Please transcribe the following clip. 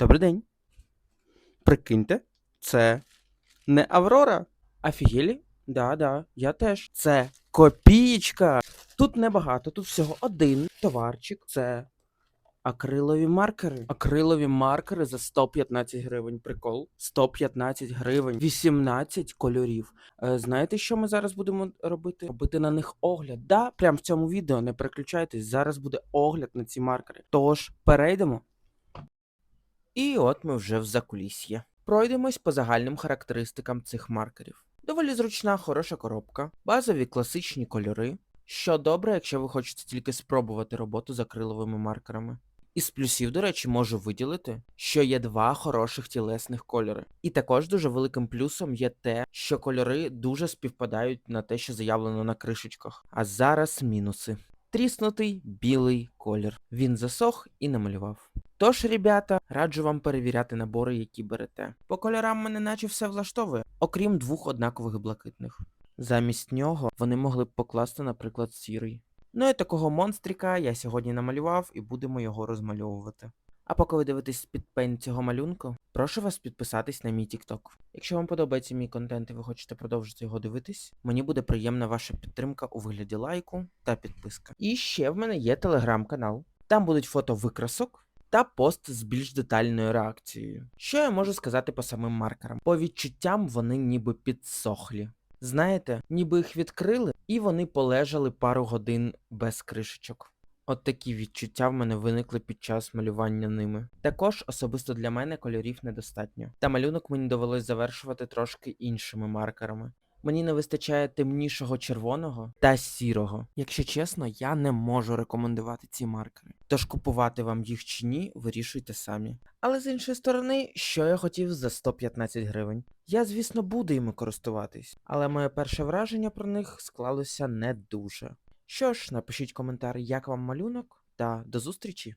Добрий день. Прикиньте, це не Аврора. Офігелі? Да, да, я теж. Це копієчка. Тут небагато, тут всього один товарчик. Це акрилові маркери. Акрилові маркери за 115 гривень. Прикол. 115 гривень. 18 кольорів. Е, знаєте, що ми зараз будемо робити? Робити на них огляд. Да, прямо в цьому відео, не переключайтесь. Зараз буде огляд на ці маркери. Тож, перейдемо. І от ми вже в закулісьє. Пройдемось по загальним характеристикам цих маркерів. Доволі зручна, хороша коробка, базові класичні кольори, що добре, якщо ви хочете тільки спробувати роботу з акриловими маркерами. Із плюсів, до речі, можу виділити, що є два хороших тілесних кольори. І також дуже великим плюсом є те, що кольори дуже співпадають на те, що заявлено на кришечках. А зараз мінуси. Тріснутий білий колір. Він засох і намалював. Тож, ребята, раджу вам перевіряти набори, які берете. По кольорам мене наче все влаштовує, окрім двох однакових блакитних. Замість нього вони могли б покласти, наприклад, сірий. Ну і такого монстрика я сьогодні намалював і будемо його розмальовувати. А поки ви дивитесь під пень цього малюнку, прошу вас підписатись на мій TikTok. Якщо вам подобається мій контент і ви хочете продовжити його дивитись, мені буде приємна ваша підтримка у вигляді лайку та підписка. І ще в мене є телеграм-канал. Там будуть фото викрасок та пост з більш детальною реакцією. Що я можу сказати по самим маркерам? По відчуттям вони ніби підсохлі. Знаєте, ніби їх відкрили, і вони полежали пару годин без кришечок. От такі відчуття в мене виникли під час малювання ними. Також особисто для мене кольорів недостатньо. Та малюнок мені довелось завершувати трошки іншими маркерами. Мені не вистачає темнішого червоного та сірого. Якщо чесно, я не можу рекомендувати ці маркери. Тож купувати вам їх чи ні, вирішуйте самі. Але з іншої сторони, що я хотів за 115 гривень? Я, звісно, буду іми користуватись, але моє перше враження про них склалося не дуже. Що ж, напишіть коментар, як вам малюнок, та до зустрічі!